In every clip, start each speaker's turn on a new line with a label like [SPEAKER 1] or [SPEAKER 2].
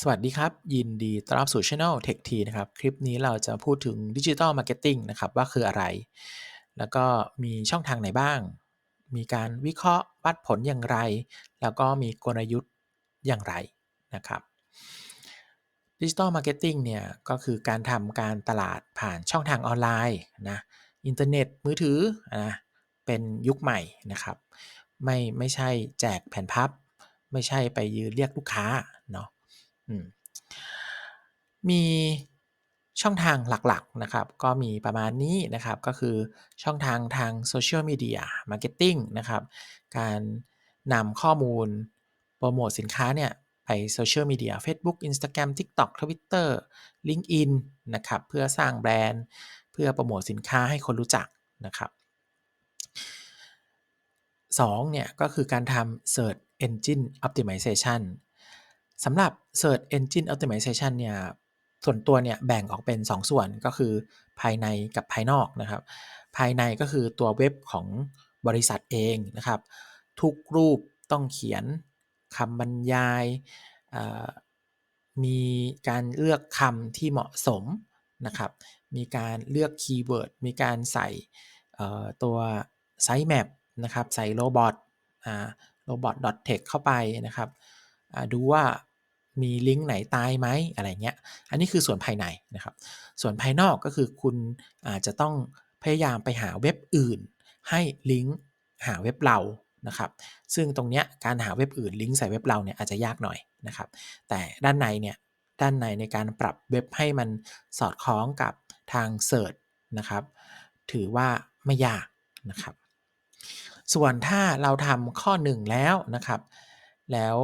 [SPEAKER 1] สวัสดีครับ ยินดีต้อนรับสู่ Channel Tech T นะครับ คลิปนี้เราจะพูดถึง Digital Marketing นะครับ ว่าคืออะไร แล้วก็มีช่องทางไหนบ้าง มีการวิเคราะห์วัดผลอย่างไร แล้วก็มีกลยุทธ์อย่างไรนะครับ Digital Marketing เนี่ยก็คือการทำการตลาดผ่านช่องทางออนไลน์นะอินเทอร์เน็ตมือถือนะเป็นยุคใหม่นะครับ ไม่ไม่ใช่แจกแผ่นพับ ไม่ใช่ไปยืนเรียกลูกค้าเนาะ มีช่องทางหลักๆนะครับ ก็มีประมาณนี้นะครับ ก็คือช่องทางทางโซเชียลมีเดียมาร์เก็ตติ้งนะครับ การนำข้อมูลโปรโมทสินค้าเนี่ย ไปโซเชียลมีเดีย Facebook Instagram TikTok Twitter LinkedIn นะครับ เพื่อสร้างแบรนด์ เพื่อโปรโมทสินค้าให้คนรู้จักนะครับ2เนี่ยก็คือการทำ Search Engine Optimization สำหรับ Search Engine Optimization เนี่ยส่วนตัวเนี่ยแบ่งออกเป็น 2 ส่วนก็คือภายในกับภายนอกนะครับ ภายในก็คือตัวเว็บของบริษัทเองนะครับ ทุกรูปต้องเขียนคำบรรยาย มีการเลือกคำที่เหมาะสมนะครับ มีการเลือกคีย์เวิร์ด มีการใส่ตัวไซต์แมปนะครับ ใส่โรบอทโรบอท .text เข้าไปนะครับดูว่า มีลิงก์ไหนตายไหมอะไรเงี้ย อันนี้คือส่วนภายในนะครับ ส่วนภายนอกก็คือคุณอาจจะต้องพยายามไปหาเว็บอื่น ให้ลิงก์หาเว็บเรานะครับ ซึ่งตรงเนี้ยการหาเว็บอื่นลิงก์ใส่เว็บเราเนี่ยอาจจะยากหน่อยนะครับ แต่ด้านในเนี่ยด้านในในการปรับเว็บให้มันสอดคล้องกับทางเสิร์ชนะครับ ถือว่าไม่ยากนะครับ ส่วนถ้าเราทำข้อ1แล้วนะครับ แล้ว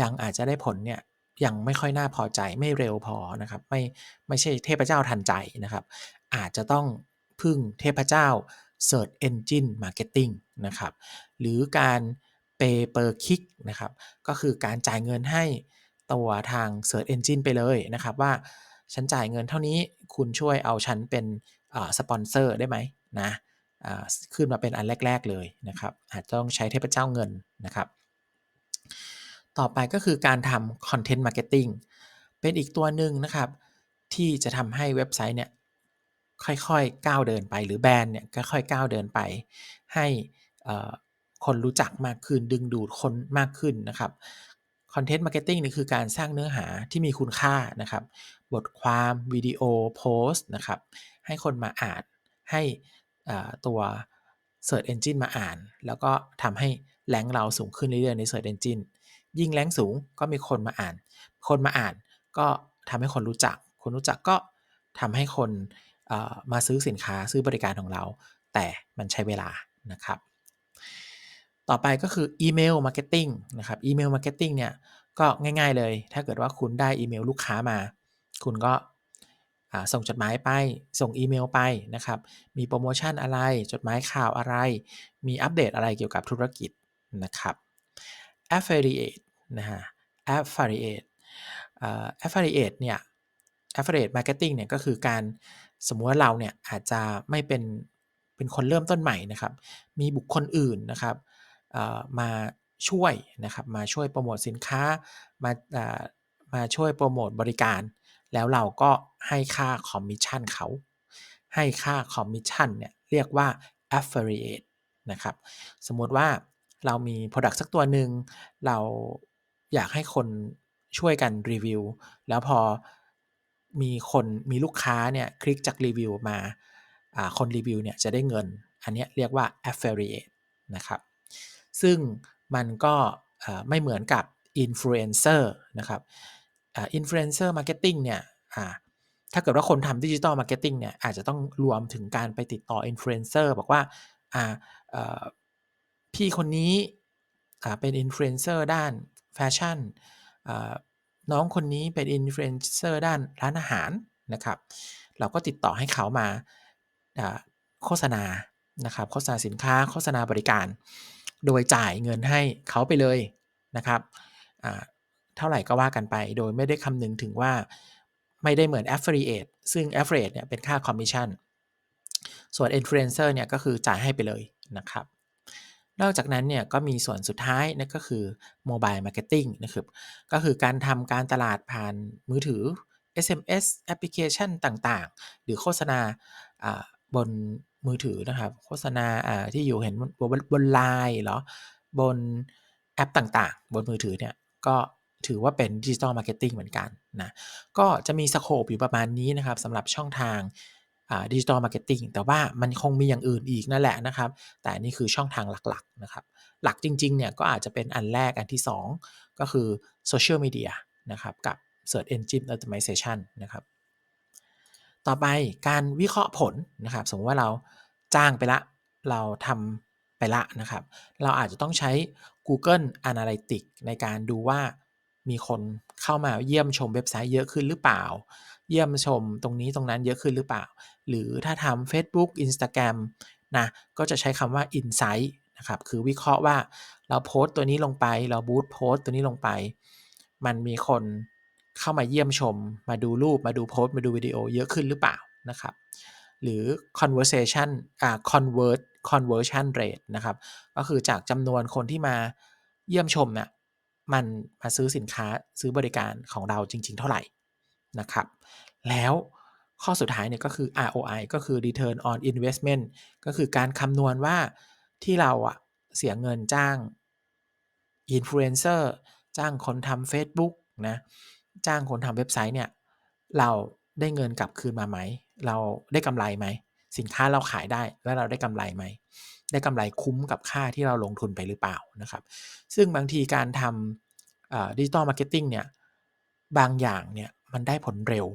[SPEAKER 1] ยังอาจจะได้ผลเนี่ย ยังไม่ค่อยน่าพอใจไม่เร็วพอนะครับ ไม่ไม่ใช่เทพเจ้าทันใจนะครับ อาจจะต้องพึ่งเทพเจ้า Search Engine Marketing นะครับ หรือการ Pay per click นะครับ ก็คือการจ่ายเงินให้ตัวทาง Search Engine ไปเลยนะครับ ว่าฉันจ่ายเงินเท่านี้คุณช่วยเอาฉันเป็นสปอนเซอร์ได้ไหมนะขึ้นมาเป็นอันแรก ๆเลยนะครับ อาจจะต้องใช้เทพเจ้าเงินนะครับ ต่อไปก็คือการทำคอนเทนต์มาร์เก็ตติ้งเป็นอีกตัวหนึ่งนะครับ ที่จะทำให้เว็บไซต์เนี่ยค่อยๆก้าวเดินไป หรือแบรนด์เนี่ยค่อยๆก้าวเดินไป ให้คนรู้จักมากขึ้นดึงดูดคนมากขึ้นนะครับคอนเทนต์มาร์เก็ตติ้งนี่คือการสร้างเนื้อหาที่มีคุณค่านะครับ บทความวิดีโอโพสต์นะครับ ให้คนมาอ่านให้ตัว Search Engine มาอ่าน แล้วก็ทำให้แรงเราสูงขึ้นเรื่อยๆใน Search Engine ยิ่งแรงสูงก็มีคนมาอ่าน คนมาอ่านก็ทำให้คนรู้จัก คนรู้จักก็ทำให้คนมาซื้อสินค้าซื้อบริการของเรา แต่มันใช้เวลานะครับ ต่อไปก็คืออีเมลมาร์เก็ตติ้งนะครับอีเมลมาร์เก็ตติ้งเนี่ยก็ง่าย ๆเลย ถ้าเกิดว่าคุณได้อีเมลลูกค้ามา คุณก็ส่งจดหมายไป ส่งอีเมลไปนะครับ มีโปรโมชั่นอะไร จดหมายข่าวอะไร มีอัปเดตอะไรเกี่ยวกับธุรกิจนะครับ affiliate นะฮะ affiliate affiliate เนี่ย affiliate marketing เนี่ยก็คือการสมมติว่าเราเนี่ยอาจจะไม่เป็นเป็นคนเริ่มต้นใหม่นะครับ มีบุคคลอื่นนะครับมาช่วยนะครับ มาช่วยโปรโมทสินค้า มามาช่วยโปรโมทบริการ แล้วเราก็ให้ค่าคอมมิชชั่นเขา ให้ค่าคอมมิชชั่นเนี่ยเรียกว่า affiliate นะครับ สมมติว่า เรามี Product สักตัวหนึ่งเราอยากให้คนช่วยกันรีวิว แล้วพอมีคนมีลูกค้าเนี่ยคลิกจากรีวิวมาคนรีวิวเนี่ยจะได้เงิน อันนี้เรียกว่า affiliate นะครับ ซึ่งมันก็ไม่เหมือนกับ influencer นะครับ influencer marketing เนี่ยถ้าเกิดว่าคนทำดิจิตอลมาร์เก็ตติ้งเนี่ยอาจจะต้องรวมถึงการไปติดต่ออินฟลูเอนเซอร์บอกว่า พี่คนนี้เป็นอินฟลูเอนเซอร์ด้านแฟชั่นน้องคนนี้เป็นอินฟลูเอนเซอร์ด้านร้านอาหารนะครับ เราก็ติดต่อให้เขามาโฆษณานะครับโฆษณาสินค้าโฆษณาบริการ โดยจ่ายเงินให้เขาไปเลยนะครับเท่าไหร่ก็ว่ากันไป โดยไม่ได้คำนึงถึงว่าไม่ได้เหมือน affiliate ซึ่ง affiliate เนี่ยเป็นค่าคอมมิชชั่นส่วน influencer เนี่ยก็คือจ่ายให้ไปเลยนะครับ นอกจากนั้นเนี่ยก็มีส่วนสุดท้ายนั่นก็คือ Mobile Marketing นะครับ ก็คือการทำการตลาดผ่านมือถือ SMS แอปพลิเคชันต่างๆ หรือโฆษณาบนมือถือนะครับ โฆษณาที่อยู่เห็นบนบนไลน์เหรอบนแอปต่างๆ บนมือถือเนี่ยก็ถือว่าเป็นดิจิตอลมาร์เก็ตติ้งเหมือนกันนะ ก็จะมีสโคปอยู่ประมาณนี้นะครับสำหรับช่องทาง ดิจิตอลมาร์เก็ตติ้งแต่ว่ามันคงมีอย่างอื่นอีกนั่นแหละนะครับ แต่นี่คือช่องทางหลักๆนะครับหลักจริงๆเนี่ยก็อาจจะเป็นอันแรกอันที่ 2 ก็คือโซเชียลมีเดียนะครับกับ Search Engine Optimization นะครับต่อไปการวิเคราะห์ผลนะครับ สมมติว่าเราจ้างไปละ เราทำไปละนะครับ เราอาจจะต้องใช้ Google Analytics ในการดูว่า มีคนเข้ามาเยี่ยมชมเว็บไซต์เยอะขึ้นหรือเปล่า เยี่ยมชมตรงนี้ตรงนั้นเยอะขึ้นหรือเปล่า หรือถ้าทำ Facebook Instagram นะก็จะใช้คำว่า Insight นะครับคือวิเคราะห์ว่าเราโพสต์ตัวนี้ลงไป เราบูตโพสต์ตัวนี้ลงไป มันมีคนเข้ามาเยี่ยมชม มาดูรูปมาดูโพสต์มาดูวิดีโอเยอะขึ้นหรือเปล่านะครับหรือ conversation อ่า convert conversion rate นะครับ ก็คือจากจำนวนคนที่มาเยี่ยมชมเนี่ย มันมาซื้อสินค้าซื้อบริการของเราจริง ๆ เท่าไหร่นะครับ แล้วข้อสุดท้ายเนี่ยก็คือ ROI ก็คือ return on investment ก็คือการคำนวณว่าที่เราอะเสียเงินจ้างอินฟลูเอนเซอร์จ้างคนทำ Facebook นะจ้างคนทำเว็บไซต์เนี่ย เราได้เงินกลับคืนมาไหม เราได้กำไรไหม สินค้าเราขายได้แล้วเราได้กำไรไหม ได้กำไรคุ้มกับค่าที่เราลงทุนไปหรือเปล่านะครับ ซึ่งบางทีการทำดิจิตอลมาร์เก็ตติ้งเนี่ยบางอย่างเนี่ยมันได้ผลเร็ว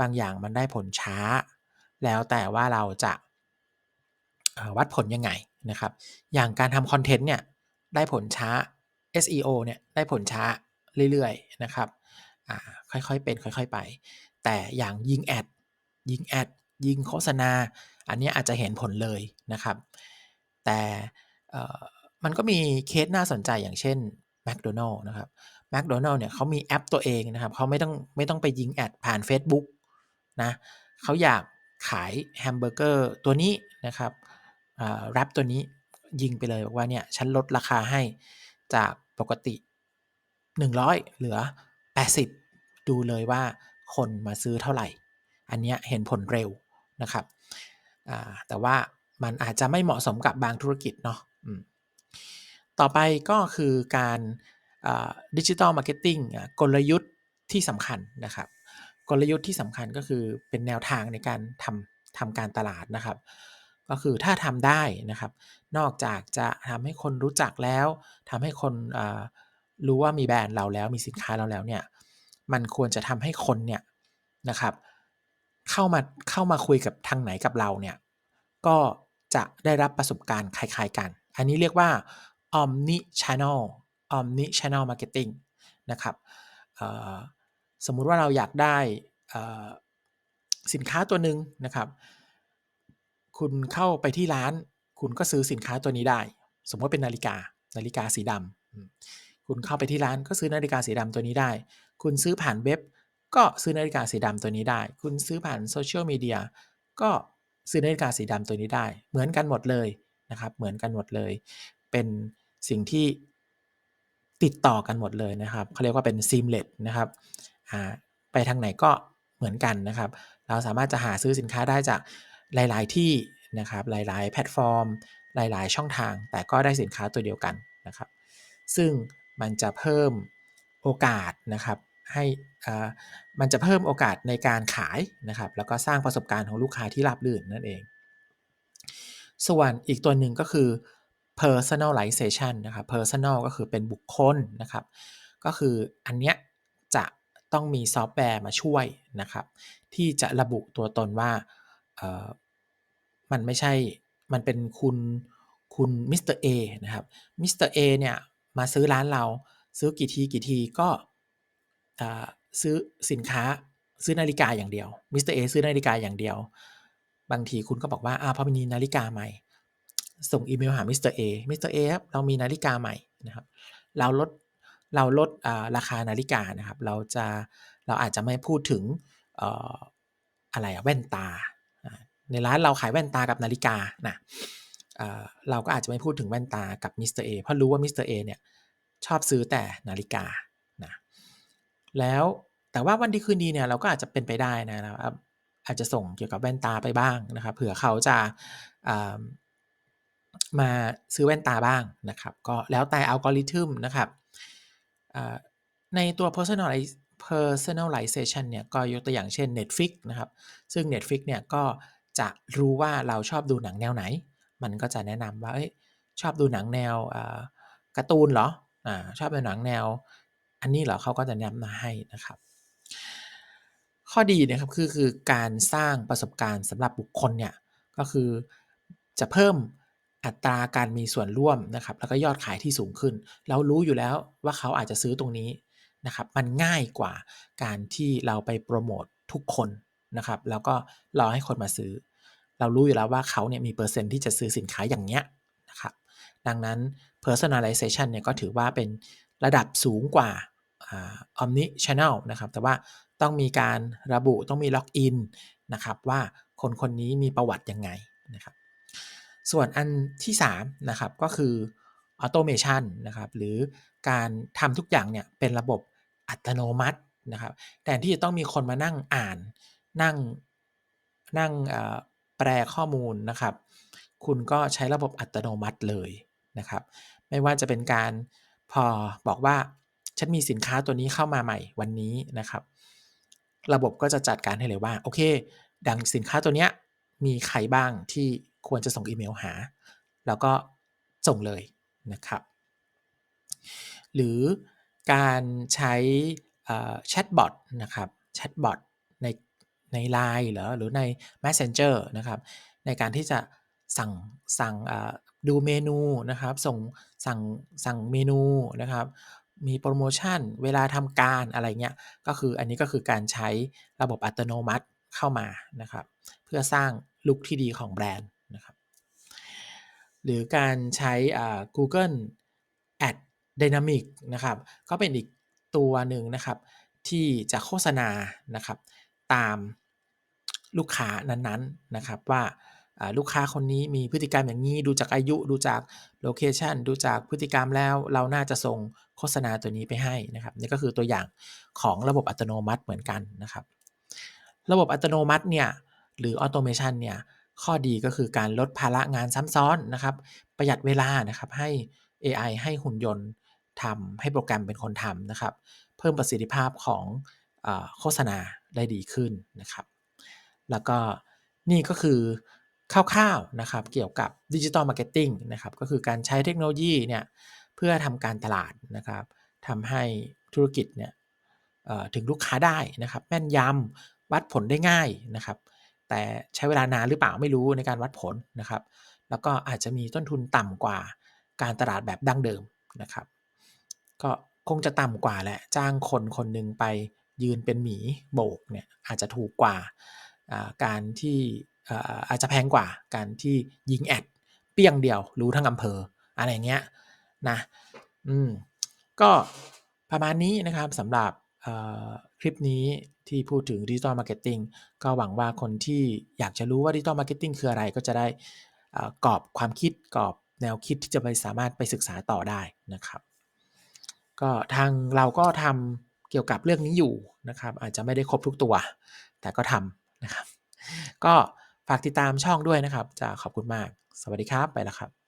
[SPEAKER 1] บางอย่างมันได้ผลช้า แล้วแต่ว่าเราจะวัดผลยังไงนะครับ อย่างการทำคอนเทนต์เนี่ยได้ผลช้า SEO เนี่ยได้ผลช้าเรื่อยๆนะครับค่อยๆเป็นค่อยๆไป แต่อย่างยิงแอดยิงแอดยิงโฆษณา อันนี้อาจจะเห็นผลเลยนะครับ แต่มันก็มีเคสน่าสนใจอย่างเช่น McDonald นะครับ McDonald เนี่ยเขามีแอปตัวเองนะครับเขาไม่ต้องไม่ต้องไปยิงแอดผ่าน Facebook นะเขาอยากขายแฮมเบอร์เกอร์ตัวนี้นะครับแรปตัวนี้ยิงไปเลยบอกว่าเนี่ยฉันลดราคาให้จากปกติ 100 เหลือ 80 ดูเลยว่าคนมาซื้อเท่าไหร่ อันนี้เห็นผลเร็วนะครับแต่ว่า มันอาจจะไม่เหมาะสมกับบางธุรกิจเนาะต่อไปก็คือการดิจิตอลมาร์เก็ตติ้งกลยุทธ์ที่สำคัญนะครับ กลยุทธ์ที่สำคัญก็คือเป็นแนวทางในการทำทำการตลาดนะครับ ก็คือถ้าทำได้นะครับ นอกจากจะทำให้คนรู้จักแล้วทำให้คนรู้ว่ามีแบรนด์เราแล้วมีสินค้าเราแล้วเนี่ยมันควรจะทำให้คนเนี่ยนะครับ เข้ามาเข้ามาคุยกับทางไหนกับเราเนี่ยก็ จะได้รับประสบการณ์คล้ายๆกัน อันนี้เรียกว่า omni channel omni channel marketing นะครับสมมุติว่าเราอยากได้สินค้าตัวหนึ่งนะครับ คุณเข้าไปที่ร้าน คุณก็ซื้อสินค้าตัวนี้ได้ สมมติว่าเป็นนาฬิกา นาฬิกาสีดำคุณเข้าไปที่ร้านก็ซื้อนาฬิกาสีดำตัวนี้ได้ คุณซื้อผ่านเว็บ ก็ซื้อนาฬิกาสีดำตัวนี้ได้ คุณซื้อผ่านโซเชียลมีเดียก็ ซื้อนาฬิกาสีดำตัวนี้ได้ เหมือนกันหมดเลยนะครับ เหมือนกันหมดเลย เป็นสิ่งที่ติดต่อกันหมดเลยนะครับเขาเรียกว่าเป็น seamless นะครับไปทางไหนก็เหมือนกันนะครับ เราสามารถจะหาซื้อสินค้าได้จากหลาย ๆ ที่นะครับ หลาย ๆ แพลตฟอร์ม หลาย ๆ ช่องทาง แต่ก็ได้สินค้าตัวเดียวกันนะครับ ซึ่งมันจะเพิ่มโอกาสนะครับ ให้มันจะเพิ่มโอกาสในการขายนะครับแล้วก็สร้างประสบการณ์ของลูกค้าที่ราบรื่นนั่นเอง ส่วนอีกตัวหนึ่งก็คือ personalization นะครับ personal ก็คือเป็นบุคคลนะครับ ก็คืออันเนี้ยจะต้องมีซอฟต์แวร์มาช่วยนะครับ ที่จะระบุตัวตนว่ามันไม่ใช่ มันเป็นคุณคุณมิสเตอร์เอนะครับมิสเตอร์เอเนี่ยมาซื้อร้านเราซื้อกี่ทีกี่ทีก็ ซื้อสินค้าซื้อนาฬิกาอย่างเดียวมิสเตอร์เอซื้อนาฬิกาอย่างเดียว บางทีคุณก็บอกว่าอ่าพอมีนาฬิกาใหม่ ส่งอีเมลหามิสเตอร์เอมิสเตอร์เอครับเรามีนาฬิกาใหม่นะครับ เราลดเราลดราคานาฬิกานะครับ เราจะเราอาจจะไม่พูดถึงอะไรอะแว่นตา ในร้านเราขายแว่นตากับนาฬิกานะเเราก็อาจจะไม่พูดถึงแว่นตากับมิสเตอร์เอเพราะรู้ว่ามิสเตอร์เอเนี่ยชอบซื้อแต่นาฬิกา แล้ว แต่ว่าวันดีคืนดีเนี่ยเราก็อาจจะเป็นไปได้นะครับ อาจจะส่งเกี่ยวกับแว่นตาไปบ้างนะครับ เผื่อเขาจะามาซื้อแว่นตาบ้างนะครับ ก็แล้วแต่อัลกอริทึมนะครับในตัว personal personalization เนี่ยก็ยกตัวอย่างเช่น Netflix นะครับ ซึ่ง Netflix เนี่ยก็จะรู้ว่าเราชอบดูหนังแนวไหน มันก็จะแนะนำว่าอชอบดูหนังแนวการ์ตูนเหรออชอบดูหนังแนว อันนี้เหรอเขาก็จะแนะนำมาให้นะครับ ข้อดีนะครับคือคือการสร้างประสบการณ์สำหรับบุคคลเนี่ยก็คือจะเพิ่มอัตราการมีส่วนร่วมนะครับ แล้วก็ยอดขายที่สูงขึ้น เรารู้อยู่แล้วว่าเขาอาจจะซื้อตรงนี้นะครับ มันง่ายกว่าการที่เราไปโปรโมททุกคนนะครับ แล้วก็รอให้คนมาซื้อ เรารู้อยู่แล้วว่าเขาเนี่ยมีเปอร์เซ็นต์ที่จะซื้อสินค้าอย่างเนี้ยนะครับ ดังนั้น personalization เนี่ยก็ถือว่าเป็นระดับสูงกว่า omni channel นะครับ แต่ว่าต้องมีการระบุต้องมีล็อกอินนะครับว่าคนคนนี้มีประวัติยังไงนะครับ ส่วนอันที่3นะครับก็คือ automation นะครับหรือการทำทุกอย่างเนี่ยเป็นระบบอัตโนมัตินะครับแต่ที่จะต้องมีคนมานั่งอ่านนั่งนั่งแปลข้อมูลนะครับ คุณก็ใช้ระบบอัตโนมัติเลยนะครับ ไม่ว่าจะเป็นการพอบอกว่า ฉันมีสินค้าตัวนี้เข้ามาใหม่วันนี้นะครับ ระบบก็จะจัดการให้เลยว่า โอเค ดังสินค้าตัวเนี้ยมีใครบ้างที่ควรจะส่งอีเมลหา แล้วก็ส่งเลยนะครับ หรือการใช้แชทบอทนะครับแชทบอทในใน Line หรือหรือใน Messenger นะครับ ในการที่จะสั่งสั่งดูเมนูนะครับ ส่งสั่งสั่งเมนูนะครับ มีโปรโมชั่น เวลาทำการอะไรเงี้ย ก็คืออันนี้ก็คือการใช้ระบบอัตโนมัติเข้ามานะครับ เพื่อสร้างลุคที่ดีของแบรนด์นะครับ หรือการใช้ Google Ad Dynamic นะครับ ก็เป็นอีกตัวหนึ่งนะครับ ที่จะโฆษณานะครับ ตามลูกค้านั้นๆนะครับว่า ลูกค้าคนนี้มีพฤติกรรมอย่างนี้ ดูจากอายุดูจากโลเคชันดูจากพฤติกรรมแล้ว เราน่าจะส่งโฆษณาตัวนี้ไปให้นะครับนี่ก็คือตัวอย่างของระบบอัตโนมัติเหมือนกันนะครับ ระบบอัตโนมัติเนี่ยหรือออโตเมชันเนี่ยข้อดีก็คือการลดภาระงานซ้ำซ้อนนะครับ ประหยัดเวลานะครับให้ AI ให้หุ่นยนต์ทำให้โปรแกรมเป็นคนทำนะครับ เพิ่มประสิทธิภาพของอโฆษณาได้ดีขึ้นนะครับ แล้วก็นี่ก็คือ คร่าวๆนะครับเกี่ยวกับดิจิตอลมาร์เก็ตติ้งนะครับก็คือการใช้เทคโนโลยีเนี่ยเพื่อทำการตลาดนะครับทำให้ธุรกิจเนี่ยถึงลูกค้าได้นะครับแม่นยำวัดผลได้ง่ายนะครับ แต่ใช้เวลานานหรือเปล่าไม่รู้ในการวัดผลนะครับ แล้วก็อาจจะมีต้นทุนต่ำกว่าการตลาดแบบดั้งเดิมนะครับ ก็คงจะต่ำกว่าแหละจ้างคนคนหนึ่งไปยืนเป็นหมีโบกเนี่ยอาจจะถูกกว่าการที่ อาจจะแพงกว่าการที่ยิงแอดเปี้ยงเดียวรู้ทั้งอำเภออะไรเงี้ยนะอืมก็ประมาณนี้นะครับสำหรับคลิปนี้ที่พูดถึงดิจิตอลมาร์เก็ตติ้งก็หวังว่าคนที่อยากจะรู้ว่าดิจิตอลมาร์เก็ตติ้งคืออะไรก็จะได้กรอบความคิดกรอบแนวคิดที่จะไปสามารถไปศึกษาต่อได้นะครับ ก็ทางเราก็ทำเกี่ยวกับเรื่องนี้อยู่นะครับ อาจจะไม่ได้ครบทุกตัว แต่ก็ทำนะครับ ก็ ฝากติดตามช่องด้วยนะครับ จะขอบคุณมาก สวัสดีครับ ไปแล้วครับ